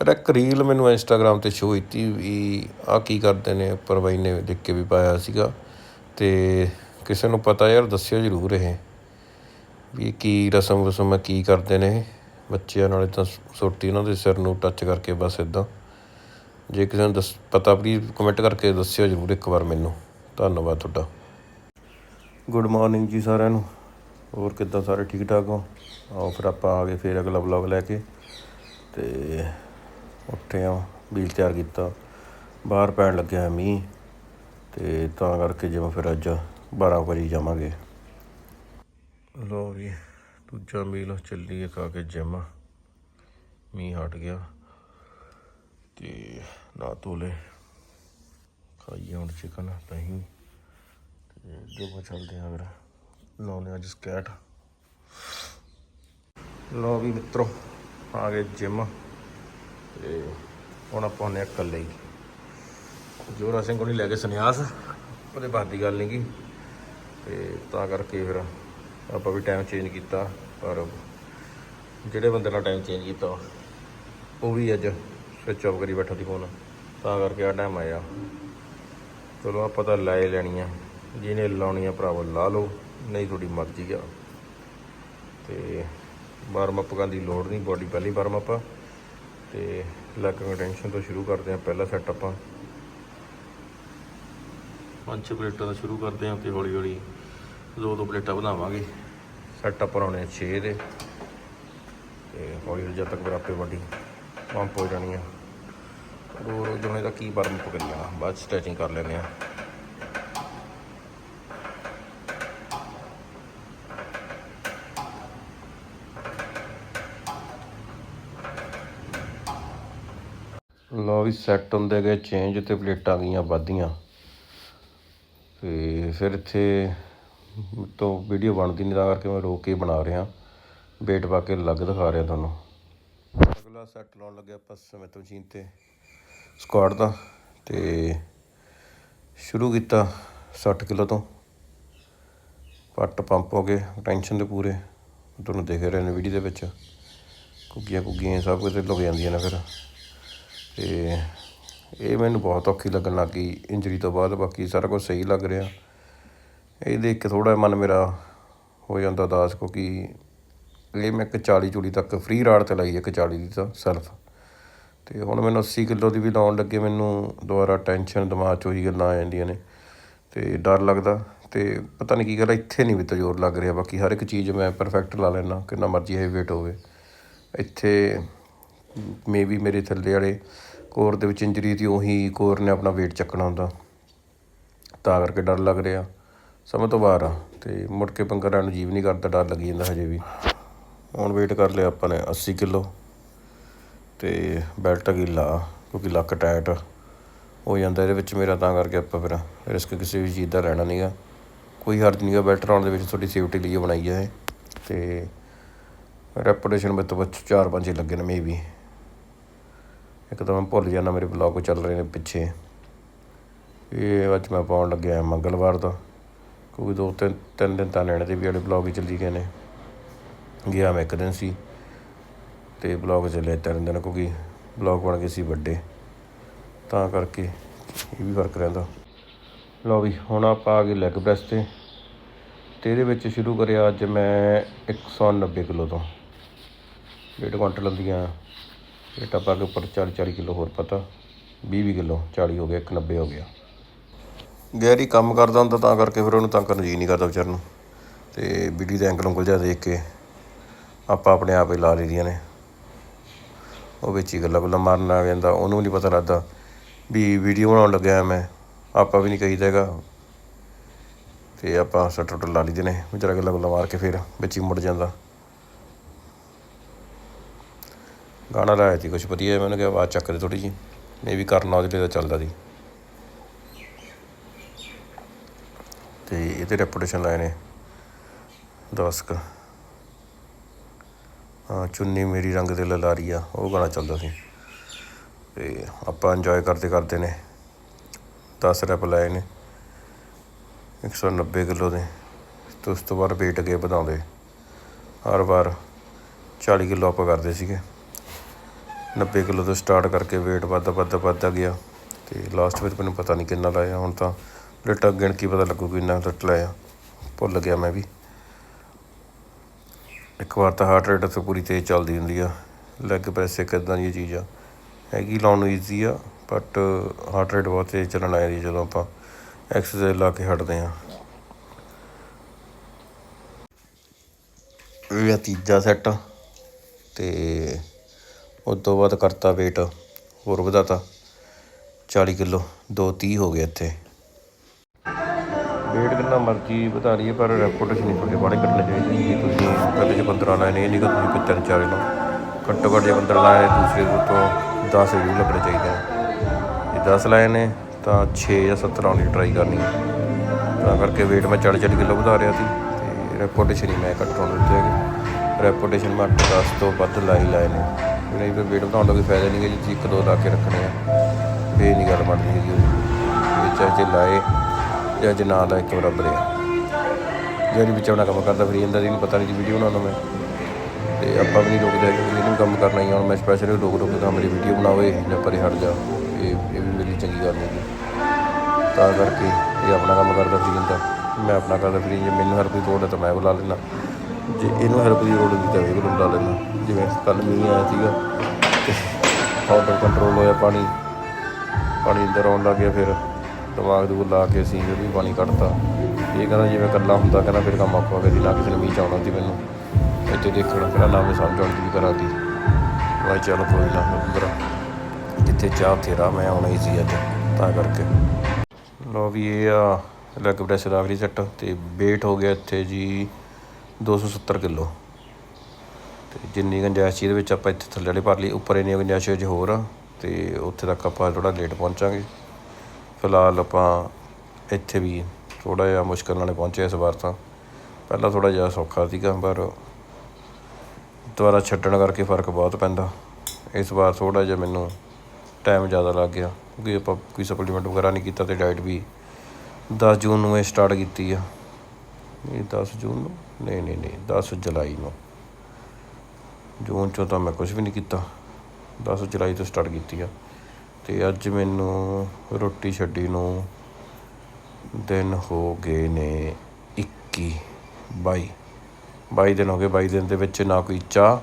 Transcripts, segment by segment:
ਫਿਰ ਇੱਕ ਰੀਲ ਮੈਨੂੰ ਇੰਸਟਾਗ੍ਰਾਮ ਤੇ ਸ਼ੋ ਕੀਤੀ ਵੀ ਆਹ ਕੀ ਕਰਦੇ ਨੇ, ਉੱਪਰ ਬਾਈ ਨੇ ਲਿਖ ਕੇ ਵੀ ਪਾਇਆ ਸੀਗਾ। ਅਤੇ ਕਿਸੇ ਨੂੰ ਪਤਾ ਯਾਰ, ਦੱਸਿਓ ਜ਼ਰੂਰ ਇਹ, ਵੀ ਕੀ ਰਸਮ ਰਸਮ ਹੈ, ਕੀ ਕਰਦੇ ਨੇ ਇਹ। ਬੱਚਿਆਂ ਨਾਲ ਤਾਂ ਸੋਟੀ ਉਹਨਾਂ ਦੇ ਸਿਰ ਨੂੰ ਟੱਚ ਕਰਕੇ ਬਸ ਇਦਾਂ ਜੇ ਕਿਸੇ ਨੂੰ ਦੱਸ, ਪਤਾ ਪਲੀਜ਼ ਕਮੈਂਟ ਕਰਕੇ ਦੱਸਿਓ ਜ਼ਰੂਰ ਇੱਕ ਵਾਰ ਮੈਨੂੰ। ਧੰਨਵਾਦ ਤੁਹਾਡਾ। ਗੁੱਡ ਮਾਰਨਿੰਗ ਜੀ ਸਾਰਿਆਂ ਨੂੰ। ਹੋਰ ਕਿੱਦਾਂ ਸਾਰੇ ਠੀਕ ਠਾਕ ਹੋ? ਆਓ ਫਿਰ ਆਪਾਂ ਆ ਗਏ ਫਿਰ ਅਗਲਾ ਵਲੌਗ ਲੈ ਕੇ। ਤੇ ਉੱਠੇ ਆ, ਵੀਲ ਤਿਆਰ ਕੀਤਾ। ਬਾਹਰ ਪੈਣ ਲੱਗਿਆ ਮੀਂਹ, ਤੇ ਤਾਂ ਕਰਕੇ ਜਿਵੇਂ ਫਿਰ ਅੱਜ 12 ਵਜੇ ਜਾਵਾਂਗੇ। ਲੋ ਵੀ ਦੂਜਾ ਮੀਲ ਚੱਲੀਏ ਖਾ ਕੇ ਜਿਮ। ਮੀਂਹ ਹਟ ਗਿਆ ਤੇ ਨਾ ਤੋਲੇ। ਖਾਈਏ ਹੁਣ ਚਿਕਨ ਦਹੀਂ ਤੇ ਜੋ ਚੱਲਦੇ ਆ ਫਿਰ। ਲਾਉਨੇ ਅੱਜ ਸਕੈਟ। ਲੋ ਵੀ ਮਿੱਤਰੋ, ਆ ਗਏ ਜਿਮ। ਤੇ ਹੁਣ ਆਪਾਂ ਹੁੰਨੇ ਆ ਇਕੱਲੇ ਹੀ। ਜੋਰਾ ਸਿੰਘ ਕੋਲ ਲੈ ਕੇ ਸੰਨਿਆਸ, ਉਹਦੇ ਬਾਅਦ ਦੀ ਗੱਲ ਨਹੀਂ ਗੀ। ਤੇ ਤਾਂ ਕਰਕੇ ਫਿਰ ਆਪਾਂ ਵੀ ਟਾਈਮ ਚੇਂਜ ਕੀਤਾ, ਪਰ ਜਿਹੜੇ ਬੰਦੇ ਨਾਲ ਟਾਈਮ ਚੇਂਜ ਕੀਤਾ, ਉਹ ਵੀ ਅੱਜ ਸਵਿਚ ਆਫ ਕਰੀ ਬੈਠਾ ਦੀ ਫੋਨ ਤਾਂ ਕਰਕੇ ਆ ਟਾਈਮ ਆਇਆ। ਚਲੋ ਆਪਾਂ ਤਾਂ ਲੈ ਲੈਣੀ ਆ। ਜਿਹਨੇ ਲਾਉਣੀ ਆ ਭਰਾਵੋ, ਲਾ ਲਓ। ਨਹੀਂ ਤੁਹਾਡੀ ਮਰਜ਼ੀ ਆ। ਤੇ ਵਾਰਮ ਅਪ ਕਰਨ ਦੀ ਲੋੜ ਨਹੀਂ ਬੋਡੀ ਪਹਿਲੀ ਵਾਰਮ ਅਪ ਤੇ ਲੈਗ ਟੈਂਸ਼ਨ ਤੋਂ ਸ਼ੁਰੂ ਕਰਦੇ ਆ ਪਹਿਲਾ ਸੈੱਟ ਆਪਾਂ। ਪੰਜ ਛੇ ਪਲੇਟਾਂ ਦਾ ਸ਼ੁਰੂ ਕਰਦੇ ਆ ਤੇ ਹੌਲੀ ਹੌਲੀ ਦੋ ਦੋ ਪਲੇਟਾਂ ਬਣਾਵਾਂਗੇ। ਸੈੱਟ ਅਪ ਬਣਾਉਣੇ 6 ਦੇ। ਤੇ ਹੌਲੀ ਹੌਲੀ ਜਦ ਤੱਕ ਆਪੇ ਵੱਡੀ ਪੰਪ ਹੋ ਜਾਣੀ ਆ। ਰੋ ਰੋ ਜਣੇ ਦਾ ਕੀ ਕਰੀ ਜਾਣਾ ਬਾਅਦ ਸਟ੍ਰੈਚਿੰਗ ਕਰ ਲੈਂਦੇ ਆ ਲੋ ਵੀ ਸੈੱਟ ਹੁੰਦੇ ਗਏ ਚੇਂਜ ਤੇ ਪਲੇਟਾਂ ਗਈਆਂ, ਵੱਧੀਆਂ। ਤੇ ਫਿਰ ਇੱਥੇ ਤੋਂ ਵੀਡੀਓ ਬਣਦੀ ਨਹੀਂ ਤਾਂ ਕਰਕੇ ਮੈਂ ਰੋਕ ਕੇ ਬਣਾ ਰਿਹਾ। ਵੇਟ ਪਾ ਕੇ ਲੱਗ ਦਿਖਾ ਰਿਹਾ ਤੁਹਾਨੂੰ। ਅਗਲਾ ਸੈੱਟ ਲਾਉਣ ਲੱਗਿਆ ਆਪਾਂ ਸਮੇਤ ਮਸ਼ੀਨ ਤੇ। ਸਕੁਆਡ ਦਾ। ਤੇ ਸ਼ੁਰੂ ਕੀਤਾ 60 ਕਿਲੋ ਤੋਂ। ਪੱਟ ਪੰਪ ਹੋ ਗਏ ਟੈਨਸ਼ਨ ਦੇ ਪੂਰੇ। ਤੁਹਾਨੂੰ ਦੇਖ ਰਹੇ ਨੇ ਵੀਡੀਓ ਦੇ ਵਿੱਚ। ਕੁੱਗੀਆਂ ਕੁੱਗੀਆਂ ਸਭ ਕੁਝ ਲੁਕ ਜਾਂਦੀਆਂ ਨੇ ਫਿਰ। ਤੇ ਇਹ ਮੈਨੂੰ ਬਹੁਤ ਔਖੀ ਲੱਗਣ ਲੱਗ ਗਈ ਇੰਜਰੀ ਤੋਂ ਬਾਅਦ, ਬਾਕੀ ਸਾਰਾ ਕੁਝ ਸਹੀ ਲੱਗ ਰਿਹਾ। ਇਹ ਦੇਖ ਕੇ ਥੋੜਾ ਮਨ ਮੇਰਾ ਹੋ ਜਾਂਦਾ ਉਦਾਸ, ਕਿਉਂਕਿ ਇਹ ਮੈਂ ਇੱਕ 40 ਚੂੜੀ ਤੱਕ ਫ੍ਰੀ ਰਾਡ ਤੇ ਲਾਈ ਇੱਕ 40 ਦੀ ਤਾਂ ਸੈਲਫ ਤੇ ਹੁਣ ਮੈਨੂੰ 80 ਕਿਲੋ ਦੀ ਵੀ ਲਾਉਣ ਲੱਗੇ, ਮੈਨੂੰ ਦੁਬਾਰਾ ਟੈਨਸ਼ਨ ਦਿਮਾਗ 'ਚ ਉਹੀ ਗੱਲਾਂ ਆ ਜਾਂਦੀਆਂ ਨੇ ਤੇ ਡਰ ਲੱਗਦਾ। ਤੇ ਪਤਾ ਨਹੀਂ ਕੀ ਗੱਲ ਇੱਥੇ ਨਹੀਂ ਵੀ ਤਾਂ ਜ਼ੋਰ ਲੱਗ ਰਿਹਾ, ਬਾਕੀ ਹਰ ਇੱਕ ਚੀਜ਼ ਮੈਂ ਪਰਫੈਕਟ ਲਾ ਲੈਣਾ ਕਿੰਨਾ ਮਰਜ਼ੀ ਹੈ weight ਹੋਵੇ। ਇੱਥੇ ਮੇਬੀ ਮੇਰੇ ਥੱਲੇ ਵਾਲੇ ਕੋਰ ਦੇ ਵਿੱਚ ਇੰਜਰੀ ਸੀ, ਉਹੀ ਕੋਰ ਨੇ ਆਪਣਾ weight ਚੱਕਣਾ ਹੁੰਦਾ। ਤਾਂ ਕਰਕੇ ਡਰ ਲੱਗ ਰਿਹਾ। ਸਮਝ ਤੋਂ ਬਾਹਰ ਆ ਤੇ ਮੁੜ ਕੇ ਪੰਗਾ ਲੈਣ ਨੂੰ ਜੀਵ ਨਹੀਂ ਕਰਦਾ, ਡਰ ਲੱਗੀ ਜਾਂਦਾ ਹਜੇ ਵੀ। ਹੁਣ weight ਕਰ ਲਿਆ ਆਪਾਂ ਨੇ 80 ਕਿਲੋ ਤੇ ਬੈਲਟ ਗਿੱਲਾ ਕਿਉਂਕਿ ਲੱਕ ਟਾਈਟ ਹੋ ਜਾਂਦਾ ਇਹਦੇ ਵਿੱਚ ਮੇਰਾ, ਤਾਂ ਕਰਕੇ ਆਪਾਂ ਫਿਰ ਰਿਸਕ ਕਿਸੇ ਵੀ ਚੀਜ਼ ਦਾ ਲੈਣਾ ਨਹੀਂਗਾ ਕੋਈ ਹਰਜ ਨਹੀਂਗਾ ਬੈਲਟ ਲਾਉਣ ਦੇ ਵਿੱਚ, ਤੁਹਾਡੀ ਸੇਫਟੀ ਲਈ ਬਣਾਈ ਹੈ ਇਹ। ਤੇ ਰੈਪੂਟੇਸ਼ਨ ਵਿੱਚ ਬੱਚ ਚਾਰ ਪੰਜ ਲੱਗੇ ਨੇ ਮੇਬੀ ਇੱਕ ਤਾਂ ਮੈਂ ਭੁੱਲ ਜਾਂਦਾ ਮੇਰੇ ਬਲੌਗ ਚੱਲ ਰਹੇ ਨੇ ਪਿੱਛੇ। ਇਹ ਅੱਜ ਮੈਂ ਪਾਉਣ ਲੱਗਿਆ ਮੰਗਲਵਾਰ ਦਾ ਕਿਉਂਕਿ ਦੋ ਤਿੰਨ ਤਿੰਨ ਦਿਨ ਤਾਂ ਲੈਣੇ ਤੇ ਵੀ ਵਾਲੇ ਬਲੌਗ ਹੀ ਚੱਲੀ ਗਏ ਨੇ। ਗਿਆ ਮੈਂ ਇੱਕ ਦਿਨ ਸੀ ਤੇ ਬਲੌਗ ਚੱਲੇ ਤਿੰਨ ਦਿਨ, ਕਿਉਂਕਿ ਬਲੌਗ ਬਣ ਗਏ ਸੀ ਵੱਡੇ। ਤਾਂ ਕਰਕੇ ਇਹ ਵੀ ਫ਼ਰਕ ਰਹਿੰਦਾ। ਲਓ ਵੀ, ਹੁਣ ਆਪਾਂ ਆ ਗਏ ਲੈਗ ਪ੍ਰੈਸ ਤੇ। ਤੇ ਇਹਦੇ ਵਿੱਚ ਸ਼ੁਰੂ ਕਰਿਆ ਅੱਜ ਮੈਂ 190 ਕਿਲੋ ਤੋਂ। ਡੇਢ ਕੁਆਂਟਲ ਦੀਆਂ ਪੇਟਾ ਪਾ ਕੇ ਉੱਪਰ 40 40 ਕਿਲੋ ਹੋਰ ਪਤਾ। 20 20 ਕਿਲੋ 40 ਹੋ ਗਿਆ 190 ਹੋ ਗਿਆ। ਗੈਰੀ ਕੰਮ ਕਰਦਾ ਹੁੰਦਾ ਤਾਂ ਕਰਕੇ ਫਿਰ ਉਹਨੂੰ ਤਾਂ ਕਰਨ ਜੀ ਨਹੀਂ ਕਰਦਾ ਵਿਚਾਰ ਨੂੰ। ਤੇ ਵੀਡੀਓ ਦੇ ਐਂਗਲ ਉਂਗਲ ਜਿਹਾ ਦੇਖ ਕੇ ਆਪਾਂ ਆਪਣੇ ਆਪ ਹੀ ਲਾ ਲਈਆਂ ਨੇ। ਉਹ ਵਿੱਚ ਹੀ ਗੱਲਾਂ ਗੁੱਲਾਂ ਮਾਰਨ ਆ ਜਾਂਦਾ, ਉਹਨੂੰ ਨਹੀਂ ਪਤਾ ਲੱਗਦਾ ਵੀ ਵੀਡੀਓ ਬਣਾਉਣ ਲੱਗਿਆ ਮੈਂ, ਆਪਾਂ ਵੀ ਨਹੀਂ ਕਹੀਦਾ ਹੈਗਾ। ਤੇ ਆਪਾਂ ਸੱਟ ਟੁੱਟ ਲਾ ਲਈਦੇ ਨੇ, ਵਿਚਾਰਾ ਗੱਲਾਂ ਗੁੱਲਾਂ ਮਾਰ ਕੇ ਫਿਰ ਵਿੱਚ ਹੀ ਮੁੜ ਜਾਂਦਾ। ਗਾਣਾ ਲਾਇਆ ਸੀ, ਕੁਛ ਵਧੀਆ ਮੈਨੂੰ ਕਿਹਾ ਆਵਾਜ਼ ਚੱਕ ਦੇ ਥੋੜੀ ਜੀ ਮੈਂ ਵੀ ਕਰਨਾ ਉਹਦੇ ਲਈ ਤਾਂ ਚੱਲਦਾ ਸੀ। ਤੇ ਇਹਦੇ ਰੈਪੂਟੇਸ਼ਨ ਲਾਏ ਨੇ, ਦਸ ਕੁ। ਹਾਂ, ਚੁੰਨੀ ਮੇਰੀ ਰੰਗ ਦੇ ਲਲਾਰੀ ਆ, ਉਹ ਗਾਣਾ ਚੱਲਦਾ ਸੀ। ਤੇ ਆਪਾਂ ਇੰਜੋਏ ਕਰਦੇ ਕਰਦੇ ਨੇ 10 ਰੈਪ ਲਾਏ ਨੇ 190 ਕਿਲੋ ਦੇ। ਤੇ ਉਸ ਤੋਂ ਬਾਅਦ weight ਅੱਗੇ ਵਧਾਉਂਦੇ। ਹਰ ਵਾਰ 40 ਕਿਲੋ ਆਪਾਂ ਕਰਦੇ ਸੀਗੇ। 90 ਕਿਲੋ ਤੋਂ ਸਟਾਰਟ ਕਰਕੇ weight ਵੱਧਦਾ ਵੱਧਦਾ ਵੱਧਦਾ ਗਿਆ। ਤੇ ਲਾਸਟ ਵਿੱਚ ਮੈਨੂੰ ਪਤਾ ਨਹੀਂ ਕਿੰਨਾ ਲਾਇਆ, ਹੁਣ ਤਾਂ ਪਲੇਟਾਂ ਗਿਣ ਕੇ ਪਤਾ ਲੱਗੂ ਕਿੰਨਾ ਲੱਟ ਲਾਇਆ। ਭੁੱਲ ਗਿਆ ਮੈਂ ਵੀ। ਇੱਕ ਵਾਰ ਤਾਂ ਹਾਰਟ ਰੇਟ ਤੇ ਪੂਰੀ ਤੇਜ਼ ਚੱਲਦੀ ਹੁੰਦੀ ਆ। ਲੈਗ ਪ੍ਰੈਸ ਇੱਕ ਇੱਦਾਂ ਦੀ ਚੀਜ਼। ਆ ਹੈਗੀ ਲਾਉਣ ਨੂੰ ਈਜ਼ੀ ਆ ਬਟ ਹਾਰਟ ਰੇਟ ਬਹੁਤ ਤੇਜ਼ ਚੱਲਣ ਲੱਗ ਜਾਂਦੀ ਜਦੋਂ ਆਪਾਂ ਐਕਸਰਸਾਈਜ਼ ਲਾ ਕੇ ਹਟਦੇ ਆ ਇਹ ਤੀਜਾ ਸੈੱਟ ਤੇ ਉਸ ਤੋਂ ਬਾਅਦ ਕਰਤਾ ਵੇਟ ਹੋਰ ਵਧਾਤਾ। 40 ਕਿਲੋ 230 ਹੋ ਗਿਆ ਇੱਥੇ। ਵੇਟ ਕਿੰਨਾ ਮਰਜ਼ੀ ਵਧਾ ਲਈਏ, ਪਰ ਰੈਪੂਟੇਸ਼ਨ ਨਹੀਂ ਤੁਹਾਡੇ ਬਾੜੇ ਕੱਟਣੇ ਚਾਹੀਦੀ। ਜੇ ਤੁਸੀਂ ਪਹਿਲੇ ਚ 15 ਲਾਏ ਨੇ, ਇਹ ਨਹੀਂ ਕਿ ਤੁਸੀਂ ਕੋਈ ਤਿੰਨ ਚਾਰ ਲਓ ਘੱਟੋ ਘੱਟ ਜੇ 15 ਲਾਏ, ਦੂਸਰੇ ਤੋਂ 10 ਵੀ ਲੱਗਣੇ ਚਾਹੀਦੇ ਨੇ। ਜੇ 10 ਲਾਏ ਨੇ, ਤਾਂ 6 ਜਾਂ 7 ਲਾਉਣ ਦੀ ਟਰਾਈ ਕਰਨੀ ਹੈ। ਤਾਂ ਕਰਕੇ weight ਮੈਂ 40 40 ਕਿਲੋ ਵਧਾ ਰਿਹਾ ਸੀ, ਤੇ ਰੈਪੂਟੇਸ਼ਨ ਹੀ ਮੈਂ ਘੱਟ ਹੋਣ ਦਿੱਤੇ ਹੈਗੇ। ਰੈਪੂਟੇਸ਼ਨ ਮੈਂ 8 10 ਤੋਂ ਵੱਧ ਲਾਈ ਲਾਏ ਨੇ। ਨਹੀਂ ਫਿਰ weight ਵਧਾਉਣ ਦਾ ਕੋਈ ਫਾਇਦਾ ਨਹੀਂ ਹੈ ਜੀ, ਤੁਸੀਂ ਇੱਕ ਦੋ ਲਾ ਕੇ ਰੱਖਣੇ ਆ। ਇਹ ਨਹੀਂ ਗੱਲ ਬਣਦੀ ਹੈਗੀ ਉਹਦੀ ਵਿੱਚ ਚਾਹੇ ਲਾਏ ਜਾਂ ਜੇ ਨਾ ਲਾਏ ਇੱਕ ਬਰਾਬਰ ਆ। ਜਿਹੜੀ ਵਿੱਚ ਆਪਣਾ ਕੰਮ ਕਰਦਾ ਫਿਰ ਜਾਂਦਾ ਜਿਹਨੂੰ ਪਤਾ ਨਹੀਂ ਜੀ ਵੀਡੀਓ ਬਣਾਉਣਾ ਮੈਂ। ਤੇ ਆਪਾਂ ਵੀ ਨਹੀਂ ਰੁਕਦੇ ਹੈਗੇ, ਵੀ ਇਹਨੂੰ ਕੰਮ ਕਰਨਾ ਹੀ ਆ। ਹੁਣ ਮੈਂ ਸਪੈਸ਼ਲੀ ਰੋਕ ਰੋਕ ਕੇ ਮੇਰੀ ਵੀਡੀਓ ਬਣਾਵੇ ਜਾਂ ਪਰੇ ਹਟ ਜਾ। ਇਹ ਇਹ ਵੀ ਮੇਰੀ ਚੰਗੀ ਗੱਲ ਨਹੀਂ ਗੀ। ਤਾਂ ਕਰਕੇ ਇਹ ਆਪਣਾ ਕੰਮ ਕਰਦਾ ਫਿਰ ਜਾਂਦਾ ਮੈਂ ਆਪਣਾ ਕਰਦਾ ਫਿਰ ਜੇ ਮੈਨੂੰ ਹਰ ਕੋਈ ਤੋੜਦਾ ਤਾਂ ਮੈਂ ਬੁਲਾ ਲੈਣਾ ਜੇ ਇਹਨੂੰ ਹੈਲਪ ਦੀ ਲੋੜ ਹੁੰਦੀ ਤਾਂ ਇਹ ਬੁਲਾ ਲੈਣਾ ਜਿਵੇਂ ਕੱਲ ਮੀਂਹ ਆਇਆ ਸੀਗਾ, ਤੇ ਆਟੋ ਕੰਟਰੋਲ ਹੋਇਆ ਪਾਣੀ। ਪਾਣੀ ਅੰਦਰ ਆਉਣ ਲੱਗ ਗਿਆ ਫਿਰ ਦਿਮਾਗ ਦੂਰ ਲਾ ਕੇ ਅਸੀਂ ਵੀ ਪਾਣੀ ਕੱਢਤਾ। ਇਹ ਕਹਿੰਦਾ ਜਿਵੇਂ ਇਕੱਲਾ ਹੁੰਦਾ, ਕਹਿੰਦਾ ਫਿਰ ਕੰਮ ਔਖਾ ਕਰੀ ਲਾ ਕਿਸੇ ਨੇ ਮੀਂਹ ਚ ਆਉਣਾ ਸੀ ਮੈਨੂੰ। ਇੱਥੇ ਦੇਖਣਾ ਫਿਰ ਨਾ ਮੈਂ ਸਮਝ ਆਉਣ ਦੀ ਵੀ ਕਰਾਂਗੀ ਵਾਈ ਚੱਲ ਕੋਈ ਨਾ, ਅੰਦਰ ਜਿੱਥੇ ਚਾਹ ਤੇਰਾ ਮੈਂ ਆਉਣਾ ਹੀ ਸੀ ਅੱਜ, ਤਾਂ ਕਰਕੇ। ਲੋ ਵੀ ਇਹ ਆ ਲੈਗ ਪ੍ਰੈਸ ਦਾ ਆਖਰੀ ਸੈੱਟ, ਤੇ weight ਹੋ ਗਿਆ ਇੱਥੇ ਜੀ। 270 ਕਿਲੋ। ਤੇ ਜਿੰਨੀ ਗੁੰਜਾਇਸ਼ ਸੀ ਇਹਦੇ ਵਿੱਚ ਆਪਾਂ ਇੱਥੇ ਥੱਲੇ ਵਾਲੇ ਭਰ ਲਈ, ਉੱਪਰ ਇੰਨੀ ਗੁੰਜਾਇਸ਼ ਅਜੇ ਹੋਰ ਆ ਤੇ ਉੱਥੇ ਤੱਕ ਆਪਾਂ ਥੋੜਾ ਲੇਟ ਪਹੁੰਚਾਂਗੇ। ਫਿਲਹਾਲ ਆਪਾਂ ਇੱਥੇ ਵੀ ਥੋੜਾ ਜਿਹਾ ਮੁਸ਼ਕਲ ਨਾਲ ਪਹੁੰਚੇ ਇਸ ਵਾਰ ਤਾਂ। ਪਹਿਲਾਂ ਥੋੜਾ ਜਿਹਾ ਸੌਖਾ ਸੀਗਾ, ਪਰ ਦੁਬਾਰਾ ਛੱਡਣ ਕਰਕੇ ਫ਼ਰਕ ਬਹੁਤ ਪੈਂਦਾ। ਇਸ ਵਾਰ ਥੋੜਾ ਜਿਹਾ ਮੈਨੂੰ ਟਾਈਮ ਜ਼ਿਆਦਾ ਲੱਗ ਗਿਆ, ਕਿਉਂਕਿ ਆਪਾਂ ਕੋਈ ਸਪਲੀਮੈਂਟ ਵਗੈਰਾ ਨਹੀਂ ਕੀਤਾ ਤੇ ਡਾਈਟ ਵੀ 10 ਜੂਨ ਨੂੰ ਇਹ ਸਟਾਰਟ ਕੀਤੀ ਆ। ਇਹ 10 ਜੂਨ ਨੂੰ? ਨਹੀਂ ਨਹੀਂ ਨਹੀਂ 10 ਜੁਲਾਈ ਨੂੰ। ਜੂਨ ਚੋਂ ਤਾਂ ਮੈਂ ਕੁਝ ਵੀ ਨਹੀਂ ਕੀਤਾ। 10 ਜੁਲਾਈ ਤੋਂ ਸਟਾਰਟ ਕੀਤੀ ਆ। ਤੇ ਅੱਜ ਮੈਨੂੰ ਰੋਟੀ ਛੱਡੀ ਨੂੰ ਦਿਨ ਹੋ ਗਏ ਨੇ 21 22 22 ਦਿਨ ਹੋ ਗਏ 22 ਦਿਨ ਦੇ ਵਿੱਚ ਨਾ ਕੋਈ ਚਾਹ,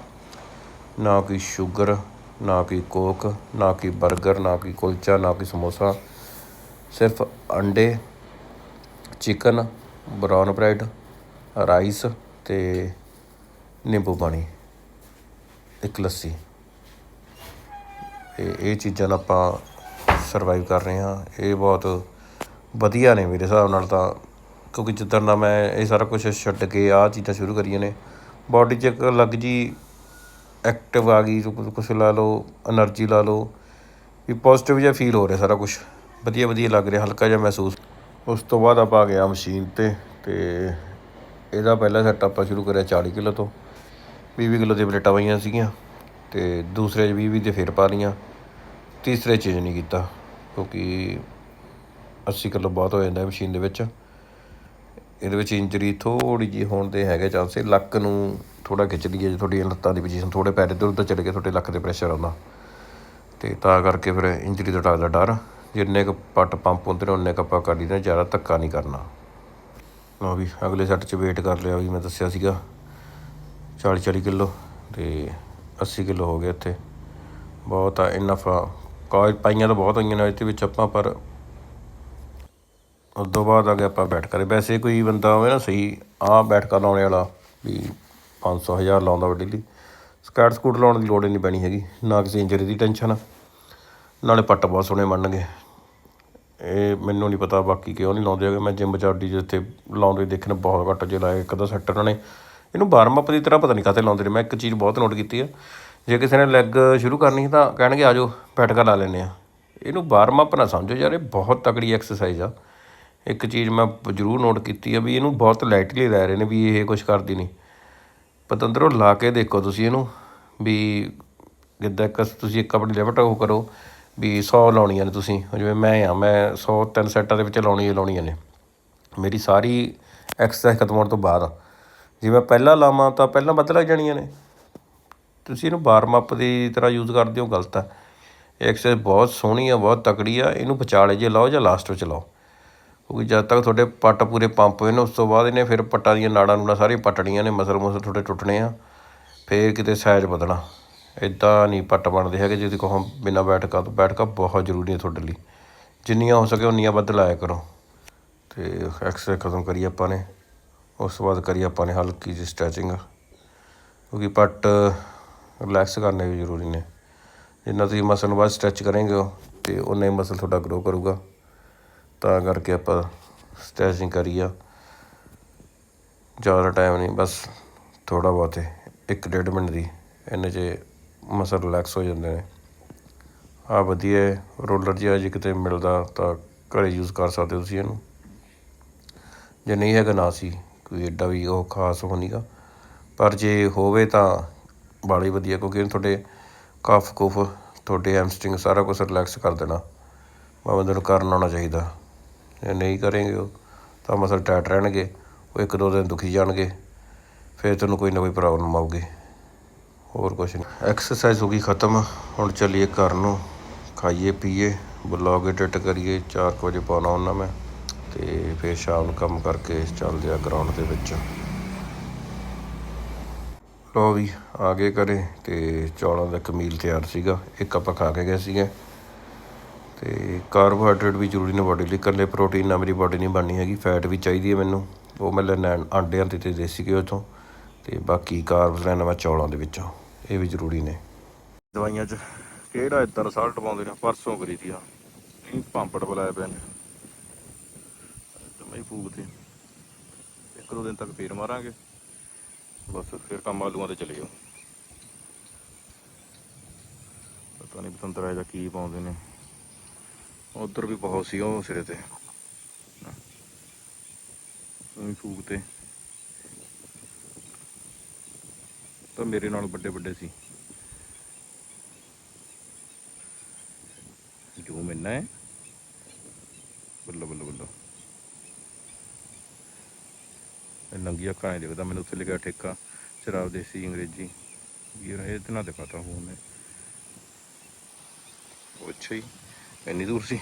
ਨਾ ਕੋਈ ਸ਼ੂਗਰ, ਨਾ ਕੋਈ ਕੋਕ, ਨਾ ਕੋਈ 버ਗਰ ਨਾ ਕੋਈ ਕੁਲਚਾ, ਨਾ ਕੋਈ ਸਮੋਸਾ। ਸਿਰਫ ਅੰਡੇ, ਚਿਕਨ, ਬਰਾਊਨ ਬ੍ਰੈਡ ਰਾਈਸ ਤੇ ਨਿੰਬੂ ਪਾਣੀ, ਇੱਕ ਲੱਸੀ। ਤੇ ਇਹ ਚੀਜ਼ਾਂ ਨਾਲ ਆਪਾਂ ਸਰਵਾਈਵ ਕਰ ਰਹੇ ਹਾਂ। ਇਹ ਬਹੁਤ ਵਧੀਆ ਨੇ ਮੇਰੇ ਹਿਸਾਬ ਨਾਲ ਤਾਂ, ਕਿਉਂਕਿ ਜਿੱਦਾਂ ਦਾ ਮੈਂ ਇਹ ਸਾਰਾ ਕੁਝ ਛੱਡ ਕੇ ਆ ਚੀਜ਼ਾਂ ਸ਼ੁਰੂ ਕਰੀਆਂ ਨੇ ਬਾਡੀ 'ਚ ਇੱਕ ਅਲੱਗ ਜੀ ਐਕਟਿਵ ਆ ਗਈ ਕੁਝ ਲਾ ਲਓ એનર્ਜੀ ਲਾ ਲਓ, ਵੀ ਪੋਜ਼ਿਟਿਵ ਜਿਹਾ ਫੀਲ ਹੋ ਰਿਹਾ ਸਾਰਾ ਕੁਝ ਵਧੀਆ ਵਧੀਆ ਲੱਗ ਰਿਹਾ, ਹਲਕਾ ਜਿਹਾ ਮਹਿਸੂਸ। ਉਸ ਤੋਂ ਬਾਅਦ ਆਪਾਂ ਆ ਗਿਆ ਮਸ਼ੀਨ ਤੇ ਤੇ ਇਹਦਾ ਪਹਿਲਾ ਸੈੱਟ ਆਪਾਂ ਸ਼ੁਰੂ ਕਰਿਆ 40 ਕਿਲੋ ਤੋਂ। 20 ਕਿਲੋ ਦੀਆਂ ਪਲੇਟਾਂ ਪਈਆਂ ਸੀਗੀਆਂ ਤੇ ਦੂਸਰੇ 'ਚ 20 20 ਦੇ ਫੇਰ ਪਾ ਲਈਆਂ। ਤੀਸਰੇ ਚੇਂਜ ਨਹੀਂ ਕੀਤਾ ਕਿਉਂਕਿ 80 ਕਿਲੋ ਬਹੁਤ ਹੋ ਜਾਂਦਾ ਮਸ਼ੀਨ ਦੇ ਵਿੱਚ। ਇਹਦੇ ਵਿੱਚ ਇੰਜਰੀ ਥੋੜੀ ਜਿਹੀ ਹੋਣ ਦੇ ਹੈਗੇ ਚਾਂਸੇ ਲੱਕ ਨੂੰ ਥੋੜਾ ਖਿੱਚ ਲਈਏ ਜੇ ਤੁਹਾਡੀਆਂ ਲੱਤਾਂ ਦੀ ਪੋਜੀਸ਼ਨ ਥੋੜੇ ਪੈਰ ਇੱਧਰ ਉੱਧਰ ਚਲੇ ਗਏ, ਤੁਹਾਡੇ ਲੱਕ ਤੇ ਪ੍ਰੈਸ਼ਰ ਆਉਂਦਾ। ਤੇ ਤਾਂ ਕਰਕੇ ਫਿਰ ਇੰਜਰੀ ਤੋਂ ਡਰਦਾ ਡਰ। ਜਿੰਨੇ ਕੁ ਪੱਟ ਪੰਪ ਹੁੰਦੇ ਨੇ ਉਨੇ ਕੁ ਆਪਾਂ ਕਰ ਲਈਦਾ ਜ਼ਿਆਦਾ ਧੱਕਾ ਨਹੀਂ ਕਰਨਾ। ਲਓ ਵੀ ਅਗਲੇ ਸੈੱਟ 'ਚ ਵੇਟ ਕਰ ਲਿਆ ਵੀ ਮੈਂ ਦੱਸਿਆ ਸੀਗਾ 40 40 ਕਿਲੋ ਤੇ 80 ਕਿਲੋ ਹੋ ਗਿਆ ਇੱਥੇ। ਬਹੁਤ ਆ ਇਨਫ ਆ ਕਾਜ ਪਾਈਆਂ ਤਾਂ ਬਹੁਤ ਹੋਈਆਂ ਨੇ ਇਹਦੇ ਵਿੱਚ ਆਪਾਂ, ਪਰ ਉਸ ਤੋਂ ਬਾਅਦ ਆ ਗਿਆ ਆਪਾਂ ਬੈਠ ਕਰੇ। ਵੈਸੇ ਕੋਈ ਬੰਦਾ ਹੋਵੇ ਨਾ ਸਹੀ ਆ ਬੈਠ ਕਰ ਲਾਉਣੇ ਵਾਲਾ ਵੀ 500 ਹਜ਼ਾਰ ਲਾਉਂਦਾ ਵਾ ਡੇਲੀ ਸਕੈਟ ਸਕੂਟ ਲਾਉਣ ਦੀ ਲੋੜ ਹੀ ਨਹੀਂ ਪੈਣੀ ਹੈਗੀ, ਨਾ ਕਿਸੇ ਇੰਜਰੀ ਦੀ ਟੈਨਸ਼ਨ ਨਾਲੇ ਪੱਟ ਬਹੁਤ ਸੋਹਣੇ ਬਣਨਗੇ। ਇਹ ਮੈਨੂੰ ਨਹੀਂ ਪਤਾ, ਬਾਕੀ ਕਿਉਂ ਨਹੀਂ ਲਾਉਂਦੇ ਹੈਗੇ। ਮੈਂ ਜਿੰਮ ਚਾਡੀ ਜਿੱਥੇ ਲਾਉਂਦੇ ਦੇਖਣ, ਬਹੁਤ ਘੱਟ ਜੇ ਲਾਏ, ਇੱਕ ਅੱਧਾ ਸੈੱਟ ਉਹਨਾਂ ਨੇ। ਇਹਨੂੰ ਵਾਰਮ ਅਪ ਦੀ ਤਰ੍ਹਾਂ ਪਤਾ ਨਹੀਂ ਕਾਤੇ ਲਾਉਂਦੇ ਨੇ। ਮੈਂ ਇੱਕ ਚੀਜ਼ ਬਹੁਤ ਨੋਟ ਕੀਤੀ ਆ। ਜੇ ਕਿਸੇ ਨੇ ਲੈਗ ਸ਼ੁਰੂ ਕਰਨੀ ਸੀ ਤਾਂ ਕਹਿਣਗੇ ਆਜੋ ਪੈਟਕਾ ਲਾ ਲੈਨੇ ਆ ਇਹਨੂੰ ਵਾਰਮ ਅਪ ਨਾ ਸਮਝੋ ਯਾਰ, ਇਹ ਬਹੁਤ ਤਕੜੀ ਐਕਸਰਸਾਈਜ਼ ਆ। ਇੱਕ ਚੀਜ਼ ਮੈਂ ਜ਼ਰੂਰ ਨੋਟ ਕੀਤੀ ਆ ਵੀ ਇਹਨੂੰ ਬਹੁਤ ਲਾਈਟਲੀ ਲੈ ਰਹੇ ਨੇ ਵੀ ਇਹ ਕੁਝ ਕਰਦੀ ਨਹੀਂ। ਪਤੰਦਰੋਂ, ਲਾ ਕੇ ਦੇਖੋ ਤੁਸੀਂ ਇਹਨੂੰ ਵੀ ਜਿੱਦਾਂ ਇੱਕ ਤੁਸੀਂ ਇੱਕ ਆਪਣੀ ਲਿਮਟ ਉਹ ਕਰੋ। ਵੀ 100 ਲਾਉਣੀਆਂ ਨੇ ਤੁਸੀਂ। ਜਿਵੇਂ ਮੈਂ ਆ, ਮੈਂ 100 ਤਿੰਨ ਸੈੱਟਾਂ ਦੇ ਵਿੱਚ ਲਾਉਣੀਆਂ ਹੀ ਲਾਉਣੀਆਂ ਨੇ। ਮੇਰੀ ਸਾਰੀ ਐਕਸਰਸਾਈਜ਼ ਖਤਮ ਹੋਣ ਤੋਂ ਬਾਅਦ ਜੇ ਮੈਂ ਪਹਿਲਾਂ ਲਾਵਾਂ ਤਾਂ ਪਹਿਲਾਂ ਵੱਧ ਲੱਗ ਜਾਣੀਆਂ ਨੇ। ਤੁਸੀਂ ਇਹਨੂੰ ਵਾਰਮ ਅਪ ਦੀ ਤਰ੍ਹਾਂ ਯੂਜ਼ ਕਰਦੇ ਹੋ, ਗਲਤ ਹੈ ਇਹ ਐਕਸਰਸਾਈਜ਼ ਬਹੁਤ ਸੋਹਣੀ ਆ, ਬਹੁਤ ਤਕੜੀ ਆ। ਇਹਨੂੰ ਵਿਚਾਲੇ ਜੇ ਲਾਓ ਜਾਂ ਲਾਸਟ ਵਿੱਚ ਲਾਓ। ਕਿਉਂਕਿ ਜਦ ਤੱਕ ਤੁਹਾਡੇ ਪੱਟ ਪੂਰੇ ਪੰਪ ਹੋਏ ਨੇ, ਉਸ ਤੋਂ ਬਾਅਦ ਇਹਨੇ ਫਿਰ ਪੱਟਾਂ ਦੀਆਂ ਨਾੜਾਂ ਨੂੜਾਂ ਸਾਰੀਆਂ ਪੱਟਣੀਆਂ ਨੇ, ਮਸਲ ਮੁਸਲ ਤੁਹਾਡੇ ਟੁੱਟਣੇ ਆ। ਫਿਰ ਕਿਤੇ ਸਾਈਜ਼ ਵਧਣਾ। ਇੱਦਾਂ ਨਹੀਂ ਪੱਟ ਬਣਦੇ ਹੈਗੇ ਜੇ ਤੁਸੀਂ ਕਹੋ ਬਿਨਾਂ ਬੈਠਕਾਂ ਤੋਂ ਬੈਠਕਾਂ ਬਹੁਤ ਜ਼ਰੂਰੀ ਹੈ ਤੁਹਾਡੇ ਲਈ। ਜਿੰਨੀਆਂ ਹੋ ਸਕੇ ਉਨੀਆਂ ਵੱਧ ਲਾਇਆ ਕਰੋ। ਤੇ ਐਕਸਰਸਾਈਜ਼ ਖਤਮ ਕਰੀ ਆਪਾਂ ਨੇ। ਉਸ ਤੋਂ ਬਾਅਦ ਕਰੀ ਆਪਾਂ ਨੇ ਹਲਕੀ ਜਿਹੀ ਸਟ੍ਰੈਚਿੰਗ ਕਿਉਂਕਿ ਪੱਟ ਰਿਲੈਕਸ ਕਰਨੇ ਵੀ ਜ਼ਰੂਰੀ ਨੇ। ਜਿੰਨਾ ਤੁਸੀਂ ਮਸਲ ਨੂੰ ਬਾਅਦ ਸਟ੍ਰੈਚ ਕਰੋਗੇ ਤੇ ਉਨਾ ਹੀ ਮਸਲ ਤੁਹਾਡਾ ਗਰੋ ਕਰੂਗਾ। ਤਾਂ ਕਰਕੇ ਆਪਾਂ ਸਟ੍ਰੈਚਿੰਗ ਕਰੀ ਆ। ਜ਼ਿਆਦਾ ਟਾਈਮ ਨਹੀਂ, ਬਸ ਥੋੜਾ ਬਹੁਤ ਹੈ ਇੱਕ ਡੇਢ ਮਿੰਟ ਦੀ। ਇੰਨੇ 'ਚ ਮਸਲ ਰਿਲੈਕਸ ਹੋ ਜਾਂਦੇ ਨੇ। ਆ ਵਧੀਆ ਰੋਲਰ ਜਿਹਾ ਜੇ ਕਿਤੇ ਮਿਲਦਾ ਤਾਂ ਘਰੇ ਯੂਜ਼ ਕਰ ਸਕਦੇ ਹੋ ਤੁਸੀਂ ਇਹਨੂੰ। ਜੇ ਨਹੀਂ ਹੈਗਾ ਨਾ ਸੀ, ਕੋਈ ਐਡਾ ਵੀ ਉਹ ਖਾਸ ਉਹ ਨਹੀਂਗਾ ਪਰ ਜੇ ਹੋਵੇ ਤਾਂ ਬਾਲੀ ਵਧੀਆ, ਕਿਉਂਕਿ ਇਹਨੇ ਤੁਹਾਡੇ ਕਫ ਕੁਫ, ਤੁਹਾਡੇ ਹੈਮਸਟ੍ਰਿੰਗ ਸਾਰਾ ਕੁਝ ਰਿਲੈਕਸ ਕਰ ਦੇਣਾ। ਬਾ ਬੰਦੇ ਨੂੰ ਕਰਨਾ ਆਉਣਾ ਚਾਹੀਦਾ। ਜੇ ਨਹੀਂ ਕਰੇਂਗੇ ਉਹ, ਤਾਂ ਮਸਲ ਟਾਈਟ ਰਹਿਣਗੇ, ਉਹ ਇੱਕ ਦੋ ਦਿਨ ਦੁਖੀ ਜਾਣਗੇ। ਫਿਰ ਤੁਹਾਨੂੰ ਕੋਈ ਨਾ ਕੋਈ ਪ੍ਰੋਬਲਮ ਆਊਗੀ। ਹੋਰ ਕੁਛ ਨਹੀਂ ਐਕਸਰਸਾਈਜ਼ ਹੋ ਗਈ ਖਤਮ। ਹੁਣ ਚੱਲੀਏ ਘਰ ਨੂੰ। ਖਾਈਏ, ਪੀਏ। ਬਲੌਗ ਐਡਿਟ ਕਰੀਏ। 4 ਵਜੇ ਪਾਉਣਾ ਉਹਨਾਂ ਮੈਂ। ਤੇ ਫਿਰ ਸ਼ਾਮ ਨੂੰ ਕੰਮ ਕਰਕੇ ਚੱਲਦੇ ਆ ਗਰਾਊਂਡ ਦੇ ਵਿੱਚ। ਲੋ ਵੀ, ਆ ਗਏ ਘਰੇ ਤੇ ਚੌਲਾਂ ਦਾ ਇੱਕ ਮੀਲ ਤਿਆਰ ਸੀਗਾ। ਇੱਕ ਆਪਾਂ ਖਾ ਕੇ ਗਏ ਸੀਗੇ। ਤੇ ਕਾਰਬੋਹਾਈਡਰੇਟ ਵੀ ਜ਼ਰੂਰੀ ਨੇ ਬਾਡੀ ਲਈ। ਇਕੱਲੇ ਪ੍ਰੋਟੀਨ ਨਾਲ ਮੇਰੀ ਬਾਡੀ ਨਹੀਂ ਬਣਨੀ ਹੈਗੀ। ਫੈਟ ਵੀ ਚਾਹੀਦੀ ਹੈ ਮੈਨੂੰ। ਉਹ ਮੈਂ ਲੈਣਾ, ਆਂਡਿਆਂ ਤੇ ਤੇ ਦੇਸੀ ਘਿਓ ਤੋਂ। ਤੇ ਬਾਕੀ ਕਾਰਬਸ ਲੈਣਾ ਮੈਂ ਚੌਲਾਂ ਦੇ ਵਿੱਚੋਂ। ਇਹ ਵੀ ਜ਼ਰੂਰੀ ਨੇ। ਦਵਾਈਆਂ 'ਚ ਕਿਹੜਾ ਇਦਾਂ ਰਿਜ਼ਲਟ ਪਾਉਂਦੇ ਨੇ? ਪਰਸੋਂ ਕਰੀ ਤੀ ਆ। ਨਹੀਂ ਪੰਪੜ ਬੁਲਾਏ ਪਏ ਨੇ। ਤੇ ਫੂਕ ਤੇ ਇੱਕ ਦੋ ਦਿਨ ਤੱਕ ਫੇਰ ਮਾਰਾਂਗੇ। ਬਸ ਫਿਰ ਕੰਮ ਆਲੂਆਂ ਤੇ ਚਲੇ ਜਾਓ। ਪਤਾ ਨਹੀਂ ਪਤੰਤਰਾ ਇਹਦਾ ਕੀ ਪਾਉਂਦੇ ਨੇ। ਉਧਰ ਵੀ ਬਹੁਤ ਸੀ ਉਹ ਸਿਰੇ ਤੇ। ਉਹੀ ਫੂਕ ਤੇ ਤਾਂ ਮੇਰੇ ਨਾਲ ਵੱਡੇ ਵੱਡੇ ਸੀ। ਜੋ ਮੈਨਾਂ ਹੈ। ਬੱਲਾ ਬੱਲਾ ਬੱਲਾ। ਨੰਗੀਆਂ ਅੱਖਾਂ ਨਹੀਂ ਮੈਨੂੰ ਉੱਥੇ ਲਿਖਿਆ ਠੇਕਾ, ਸ਼ਰਾਬ ਦੇਸੀ, ਅੰਗਰੇਜ਼ੀ। ਇਹ ਰਹੇ ਇਤਨਾ ਦਿਖਾਤਾ ਹੂੰ ਮੈਂ ਅੱਛਾ ਹੀ ਇੰਨੀ ਦੂਰ ਸੀ।